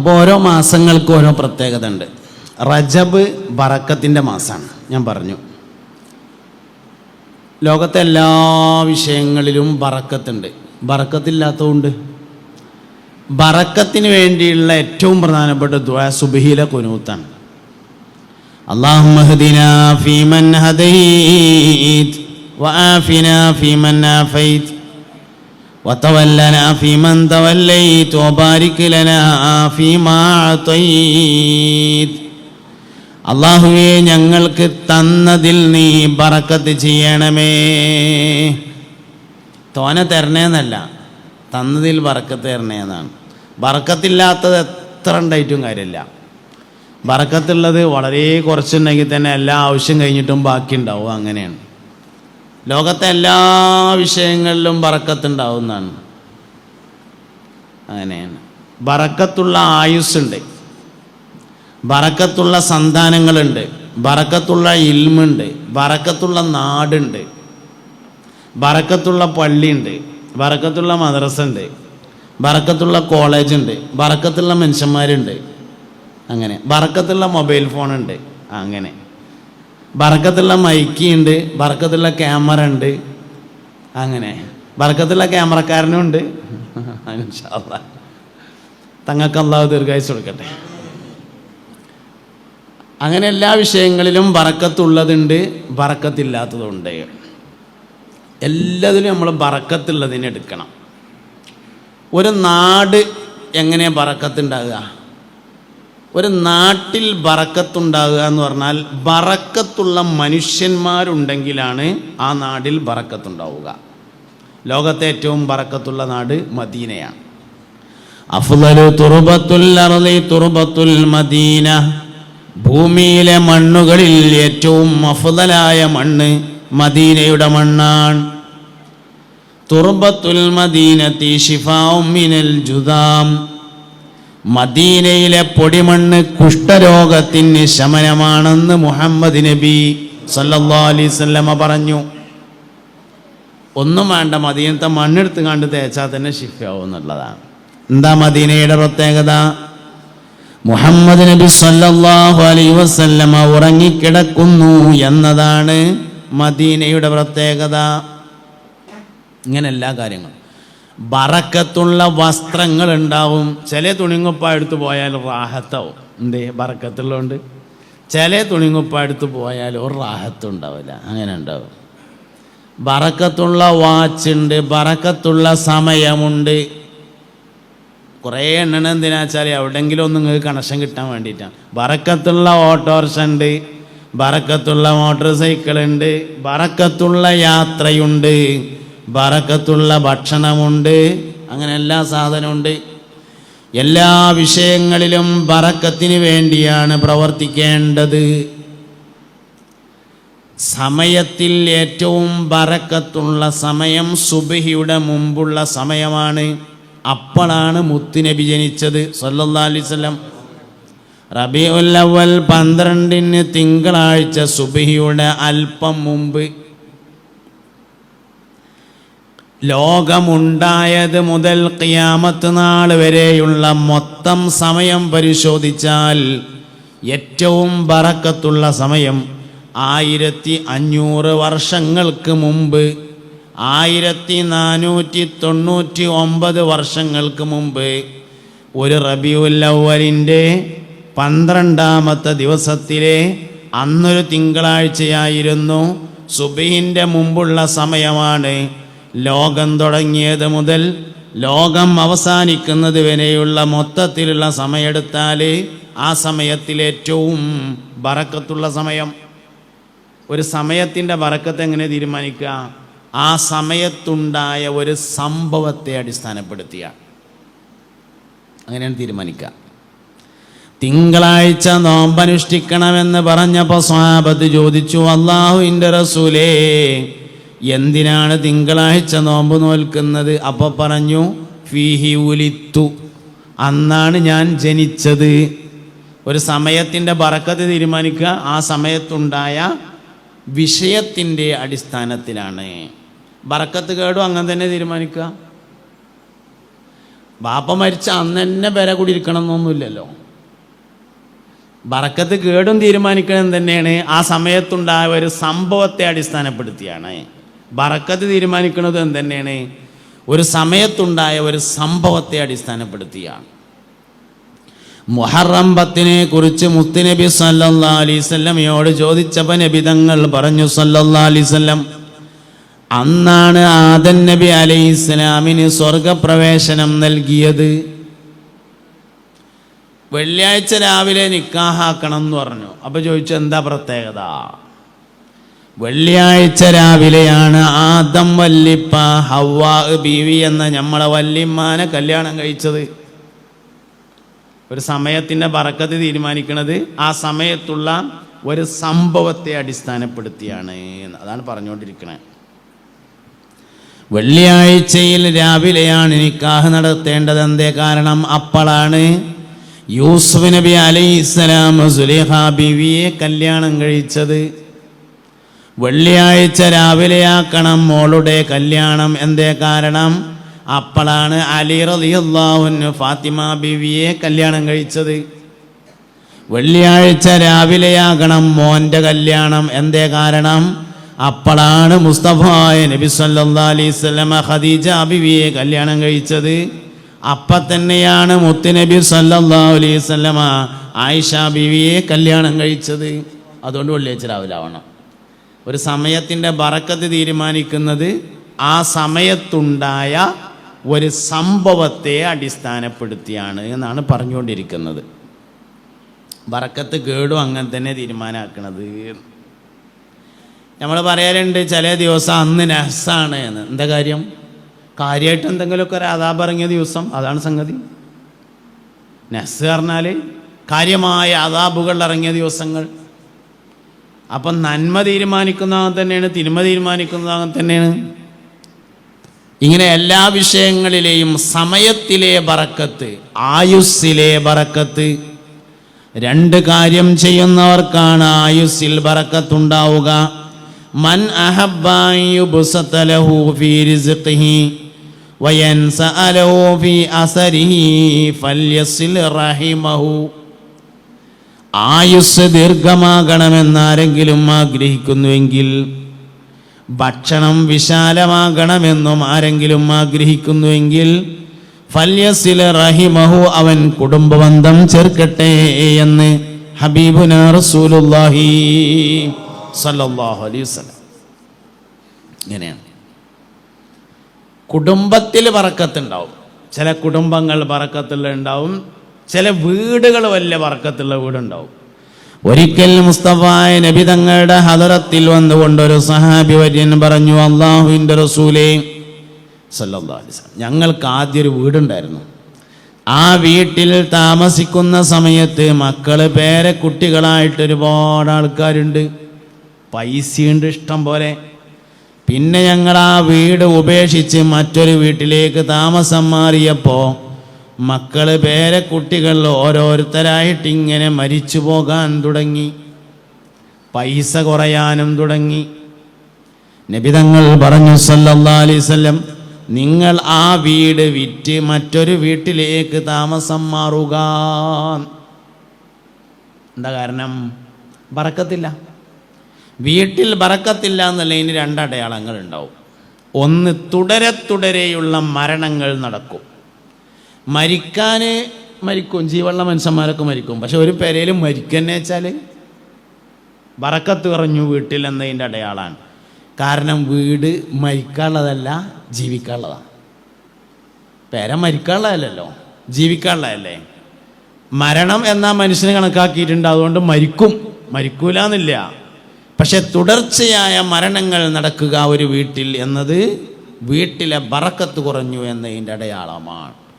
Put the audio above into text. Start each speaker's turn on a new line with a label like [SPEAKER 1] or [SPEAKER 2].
[SPEAKER 1] അപ്പോൾ ഓരോ മാസങ്ങൾക്കും ഓരോ പ്രത്യേകത ഉണ്ട് റജബ് ബറക്കത്തിൻ്റെ മാസമാണ് ഞാൻ പറഞ്ഞു ലോകത്തെ എല്ലാ വിഷയങ്ങളിലും ബറക്കത്തുണ്ട് ബറക്കത്തില്ലാത്തതുകൊണ്ട് ബറക്കത്തിന് വേണ്ടിയുള്ള ഏറ്റവും പ്രധാനപ്പെട്ട ദ്വാ സുബഹിയിലെ കുനൂത്താണ് اللهم اهدنا فيمن هديت وآفنا فيمن عافيت وتولنا فيمن توليت وبارك لنا فيما أعطيت അള്ളാഹുവെ ഞങ്ങൾക്ക് തന്നതിൽ നീ ബറക്കത്ത് ചെയ്യണമേ തോന തരണേന്നല്ല തന്നതിൽ ബറക്കത്ത് തരണേന്നാണ് ബറക്കത്തില്ലാത്തത് എത്ര ഉണ്ടായിട്ടും കാര്യമില്ല ബറക്കത്തുള്ളത് വളരെ കുറച്ചുണ്ടെങ്കിൽ തന്നെ എല്ലാ ആവശ്യം കഴിഞ്ഞിട്ടും ബാക്കി ഉണ്ടാവും അങ്ങനെയാണ് ലോകത്തെ എല്ലാ വിഷയങ്ങളിലും ബറക്കത്തുണ്ടാവുന്നതാണ്. അങ്ങനെയാണ്. ബറക്കത്തുള്ള ആയുസ്സുണ്ട്. ബറക്കത്തുള്ള സന്താനങ്ങളുണ്ട്. ബറക്കത്തുള്ള ഇൽമുണ്ട്. ബറക്കത്തുള്ള നാടുണ്ട്. ബറക്കത്തുള്ള പള്ളിയുണ്ട്. ബറക്കത്തുള്ള മദ്രസ ഉണ്ട് ബറക്കത്തുള്ള കോളേജുണ്ട്. ബറക്കത്തുള്ള മനുഷ്യന്മാരുണ്ട്. അങ്ങനെ. ബറക്കത്തുള്ള മൊബൈൽ ഫോണുണ്ട്. അങ്ങനെ. ബറക്കത്തുള്ള മൈക്കിയുണ്ട് ബർക്കത്തുള്ള ക്യാമറ ഉണ്ട് അങ്ങനെ. ബർക്കത്തുള്ള ക്യാമറക്കാരനും ഉണ്ട്. തങ്ങൾക്ക് അള്ളാഹു ദീർഘായുസ് കൊടുക്കട്ടെ. അങ്ങനെ എല്ലാ വിഷയങ്ങളിലും ബറക്കത്തുള്ളതുണ്ട് ബറക്കത്തില്ലാത്തതുണ്ട് എല്ലാത്തിലും നമ്മൾ ബറക്കത്തുള്ളതിനെ എടുക്കണം. ഒരു നാട് എങ്ങനെ ബറക്കത്തുണ്ടാകുക ഒരു നാട്ടിൽ ബറക്കത്തുണ്ടാകുക എന്ന് പറഞ്ഞാൽ ബറക്കത്തുള്ള മനുഷ്യന്മാരുണ്ടെങ്കിലാണ് ആ നാടിൽ ബറക്കത്തുണ്ടാവുക. ലോകത്തെ ഏറ്റവും ബറക്കത്തുള്ള നാട് മദീനയാണ്. അഫ്ളലു തുറുബത്തുൽ അർളി തുറുബത്തുൽ മദീന. ഭൂമിയിലെ മണ്ണുകളിൽ ഏറ്റവും അഫുതലായ മണ്ണ് മദീനയുടെ മണ്ണാണ്. തുറുബത്തുൽ മദീനത്തി ഷിഫാ മിനൽ ജുദാം. മദീനയിലെ പൊടിമണ്ണ് കുഷ്ഠരോഗത്തിന് ശമനമാണെന്ന് മുഹമ്മദ് നബി സല്ലാ അലൈഹി വസല്ലമ പറഞ്ഞു. ഒന്നും വേണ്ട മദീനത്തെ മണ്ണെടുത്ത് കണ്ട് തേച്ചാൽ തന്നെ ശിഫയാവും എന്നുള്ളതാണ്. എന്താ മദീനയുടെ പ്രത്യേകത? മുഹമ്മദ് നബി സല്ലാഹു അലൈ വസല്ലമ ഉറങ്ങിക്കിടക്കുന്നു എന്നതാണ് മദീനയുടെ പ്രത്യേകത. ഇങ്ങനെ എല്ലാ കാര്യങ്ങളും. ബറക്കത്തുള്ള വസ്ത്രങ്ങൾ ഉണ്ടാവും ചില തുണിങ്ങുപ്പ എടുത്ത് പോയാൽ റാഹത്താവും. എന്തേ? ബറക്കത്തുള്ളതുകൊണ്ട് ചില തുണിങ്ങുപ്പ എടുത്ത് പോയാൽ ഒരു റാഹത്തും ഉണ്ടാവില്ല. അങ്ങനെ ഉണ്ടാവും. ബറക്കത്തുള്ള വാച്ച് ഉണ്ട് ബറക്കത്തുള്ള സമയമുണ്ട്. കുറേ എണ്ണണം എന്തിനാ വെച്ചാൽ എവിടെയെങ്കിലും ഒന്ന് നിങ്ങൾക്ക് കണക്ഷൻ കിട്ടാൻ വേണ്ടിയിട്ടാണ്. ബറക്കത്തുള്ള ഓട്ടോറിക്ഷ ഉണ്ട് ബറക്കത്തുള്ള മോട്ടോർ സൈക്കിൾ ഉണ്ട് ബറക്കത്തുള്ള യാത്രയുണ്ട്. ബറക്കത്തുള്ള ഭക്ഷണമുണ്ട്. അങ്ങനെ എല്ലാ സാധനമുണ്ട്. എല്ലാ വിഷയങ്ങളിലും ബറക്കത്തിന് വേണ്ടിയാണ് പ്രവർത്തിക്കേണ്ടത്. സമയത്തിൽ ഏറ്റവും ബറക്കത്തുള്ള സമയം സുബഹിയുടെ മുമ്പുള്ള സമയമാണ്. അപ്പോഴാണ് മുത്തുനബി ജനിച്ചത്. സല്ലല്ലാഹു അലൈഹി വസല്ലം. റബീഉൽ അവൽ പന്ത്രണ്ടിന് തിങ്കളാഴ്ച സുബഹിയുടെ അല്പം മുമ്പ് ലോകമുണ്ടായത് മുതൽ ഖിയാമത്ത് നാൾ വരെയുള്ള മൊത്തം സമയം പരിശോധിച്ചാൽ ഏറ്റവും ബറക്കത്തുള്ള സമയം ആയിരത്തി അഞ്ഞൂറ് വർഷങ്ങൾക്ക് മുമ്പ് ആയിരത്തി നാനൂറ്റി തൊണ്ണൂറ്റി ഒമ്പത് വർഷങ്ങൾക്ക് മുമ്പ് ഒരു റബിയുല്ലവലിന്റെ പന്ത്രണ്ടാമത്തെ ദിവസത്തിലെ അന്നൊരു തിങ്കളാഴ്ചയായിരുന്നു സുബിഹിന്റെ മുമ്പുള്ള സമയമാണ് ലോകം തുടങ്ങിയത് മുതൽ ലോകം അവസാനിക്കുന്നത് വരെയുള്ള മൊത്തത്തിലുള്ള സമയമെടുത്താൽ ആ സമയത്തിൽ ഏറ്റവും ബറക്കത്തുള്ള സമയം. ഒരു സമയത്തിന്റെ ബറക്കത്ത് എങ്ങനെ തീരുമാനിക്കുക ആ സമയത്തുണ്ടായ ഒരു സംഭവത്തെ അടിസ്ഥാനപ്പെടുത്തിയ. അങ്ങനെയാണ് തീരുമാനിക്കുക തിങ്കളാഴ്ച നോമ്പനുഷ്ഠിക്കണമെന്ന് പറഞ്ഞപ്പോൾ സ്വാപത്ത് ചോദിച്ചു അള്ളാഹുവിന്റെ റസൂലേ എന്തിനാണ് തിങ്കളാഴ്ച നോമ്പ് നോൽക്കുന്നത്? അപ്പോൾ പറഞ്ഞു ഫീഹി ഉലിത്തു. അന്നാണ് ഞാൻ ജനിച്ചത്. ഒരു സമയത്തിന്റെ ബറക്കത്ത് തീരുമാനിക്കുക. ആ സമയത്തുണ്ടായ വിഷയത്തിന്റെ അടിസ്ഥാനത്തിലാണ്. ബറക്കത്ത് കേടും അങ്ങനെ തന്നെ തീരുമാനിക്കുക. ബാപ്പ മരിച്ച അന്ന് തന്നെ വില കൂടി ഇരിക്കണം എന്നൊന്നുമില്ലല്ലോ ബറക്കത്ത് കേടും തീരുമാനിക്കണം തന്നെയാണ് ആ സമയത്തുണ്ടായ ഒരു സംഭവത്തെ അടിസ്ഥാനപ്പെടുത്തിയാണ്. ബറക്കത്ത് തീരുമാനിക്കുന്നത് എന്ത് ഒരു സമയത്തുണ്ടായ ഒരു സംഭവത്തെ അടിസ്ഥാനപ്പെടുത്തിയാണ്. മുഹറം പത്തിനെ കുറിച്ച് മുത്തുനബി സല്ലാ അലൈവല്ലമയോട് ചോദിച്ചപ്പോൾ നബി തങ്ങൾ പറഞ്ഞു സല്ലാ അലൈവല്ലം അന്നാണ് ആദൻ നബി അലൈഹി ഇസ്ലാമിന് സ്വർഗപ്രവേശനം നൽകിയത്. വെള്ളിയാഴ്ച രാവിലെ നിക്കാഹാക്കണം എന്ന് പറഞ്ഞു. അപ്പൊ ചോദിച്ചു എന്താ പ്രത്യേകത? വെള്ളിയാഴ്ച രാവിലെയാണ് ആദം വല്ലിപ്പ ഹവ്വാ ബീവി എന്ന നമ്മളെ വല്ലിമ്മാനെ കല്യാണം കഴിച്ചത്. ഒരു സമയത്തിന്റെ പറക്കത്ത് തീരുമാനിക്കുന്നത് ആ സമയത്തുള്ള ഒരു സംഭവത്തെ അടിസ്ഥാനപ്പെടുത്തിയാണ് അതാണ് പറഞ്ഞുകൊണ്ടിരിക്കുന്നത് വെള്ളിയാഴ്ചയിൽ രാവിലെയാണ് നിക്കാഹ് നടത്തേണ്ടത്. എന്തേ കാരണം? അപ്പോഴാണ് യൂസുഫ് നബി അലൈഹിസ്സലാം സുലേഖ ബീവിയെ കല്യാണം കഴിച്ചത്. വെള്ളിയാഴ്ച രാവിലെയാക്കണം മോളുടെ കല്യാണം. എന്തേ കാരണം? അപ്പളാണ് അലി റളിയല്ലാഹുവിന് ഫാത്തിമ ബിവിയെ കല്യാണം കഴിച്ചത്. വെള്ളിയാഴ്ച രാവിലെയാകണം മോന്റെ കല്യാണം. എന്തേ കാരണം? അപ്പളാണ് മുസ്തഫായ നബി സല്ലാ അലൈഹി ഖദീജ ബിവിയെ കല്യാണം കഴിച്ചത്. അപ്പം തന്നെയാണ് മുത്തുനബി സല്ലാ ആയിഷ ബിവിയെ കല്യാണം കഴിച്ചത്. അതുകൊണ്ട് വെള്ളിയാഴ്ച രാവിലെ ആവണം. ഒരു സമയത്തിന്റെ ബറക്കത്ത് തീരുമാനിക്കുന്നത് ആ സമയത്തുണ്ടായ ഒരു സംഭവത്തെ അടിസ്ഥാനപ്പെടുത്തിയാണ് എന്നാണ് പറഞ്ഞുകൊണ്ടിരിക്കുന്നത്. ബറക്കത്ത് കേടും അങ്ങനെ തന്നെ തീരുമാനമാക്കണത് നമ്മൾ പറയാറുണ്ട് ചില ദിവസം അന്ന് നഹസാണ് എന്ന്. എന്താ കാര്യം? കാര്യമായിട്ട് എന്തെങ്കിലുമൊക്കെ ഒരു അതാപ് ഇറങ്ങിയ ദിവസം അതാണ് സംഗതി. നഹസ് പറഞ്ഞാൽ കാര്യമായ അതാബുകൾ ഇറങ്ങിയ ദിവസങ്ങൾ അപ്പം നന്മ തീരുമാനിക്കുന്നതാകൻ തന്നെയാണ് തിന്മ തീരുമാനിക്കുന്നതാകൻ തന്നെയാണ്. ഇങ്ങനെ എല്ലാ വിഷയങ്ങളിലെയും സമയത്തിലെ ബറക്കത്ത് ആയുസ്സിലെ ബറക്കത്ത് രണ്ട് കാര്യം ചെയ്യുന്നവർക്കാണ് ആയുസ്സിൽ ബറക്കത്തുണ്ടാവുക. മൻ അഹബ്ബായുബുസതലഹു ഫീ ദീർഘമാകണമെന്ന് ആയുസ് ദീർഘമാകണമെന്നാരെങ്കിലും ആഗ്രഹിക്കുന്നുവെങ്കിൽ ഭക്ഷണം വിശാലമാകണമെന്നും ആരെങ്കിലും ആഗ്രഹിക്കുന്നുവെങ്കിൽ ഫല്യസില റഹിമഹു അവൻ കുടുംബബന്ധം ചേർക്കട്ടെ എന്ന് ഹബീബുന റസൂലുല്ലാഹി സല്ലല്ലാഹു അലൈഹി വസല്ലം. ഇങ്ങനെയാണ്. കുടുംബത്തിൽ പറക്കത്തുണ്ടാവും ചില കുടുംബങ്ങൾ പറക്കത്തുള്ള ഉണ്ടാവും ചില വീടുകൾ വലിയ വർക്കത്തുള്ള വീടുണ്ടാവും. ഒരിക്കൽ മുസ്തഫായ നബി തങ്ങളുടെ ഹദറത്തിൽ വന്നുകൊണ്ട് ഒരു സഹാബി വര്യൻ പറഞ്ഞു അള്ളാഹുവിന്റെ റസൂലേ സല്ലാസ് ഞങ്ങൾക്ക് ആദ്യം ഒരു വീടുണ്ടായിരുന്നു. ആ വീട്ടിൽ താമസിക്കുന്ന സമയത്ത് മക്കൾ പേരെ കുട്ടികളായിട്ട് ഒരുപാട് ആൾക്കാരുണ്ട്. പൈസയുണ്ട് ഇഷ്ടം പോലെ. പിന്നെ ഞങ്ങൾ ആ വീട് ഉപേക്ഷിച്ച് മറ്റൊരു വീട്ടിലേക്ക് താമസം മാറിയപ്പോൾ മക്കൾ പേരക്കുട്ടികൾ ഓരോരുത്തരായിട്ട് ഇങ്ങനെ മരിച്ചു പോകാൻ തുടങ്ങി. പൈസ കുറയാനും തുടങ്ങി. നബിതങ്ങൾ പറഞ്ഞു സല്ലല്ലാ അലൈവല്ലം നിങ്ങൾ ആ വീട് വിറ്റ് മറ്റൊരു വീട്ടിലേക്ക് താമസം മാറുക. എന്താ കാരണം? ബറക്കത്തില്ല. വീട്ടിൽ ബറക്കത്തില്ല എന്നുള്ളതിന് രണ്ടടയാളങ്ങൾ ഉണ്ടാവും. ഒന്ന് തുടരെ തുടരെയുള്ള മരണങ്ങൾ നടക്കും. മരിക്കാൻ മരിക്കും ജീവനുള്ള മനുഷ്യന്മാരൊക്കെ മരിക്കും. പക്ഷെ ഒരു പെരയിൽ മരിക്കുന്നേ വെച്ചാൽ വറക്കത്ത് കുറഞ്ഞു വീട്ടിൽ എന്നതിന്റെ അടയാളാണ്. കാരണം വീട് മരിക്കാനുള്ളതല്ല ജീവിക്കാനുള്ളതാണ്. പേര മരിക്കാനുള്ളതല്ലല്ലോ ജീവിക്കാനുള്ളതല്ലേ? മരണം എന്നാ മനുഷ്യന് കണക്കാക്കിയിട്ടുണ്ട്. അതുകൊണ്ട് മരിക്കും. മരിക്കൂല എന്നില്ല പക്ഷെ തുടർച്ചയായ മരണങ്ങൾ നടക്കുക ഒരു വീട്ടിൽ എന്നത് വീട്ടിലെ ബറക്കത്ത് കുറഞ്ഞു എന്നതിന്റെ അടയാളമാണ്.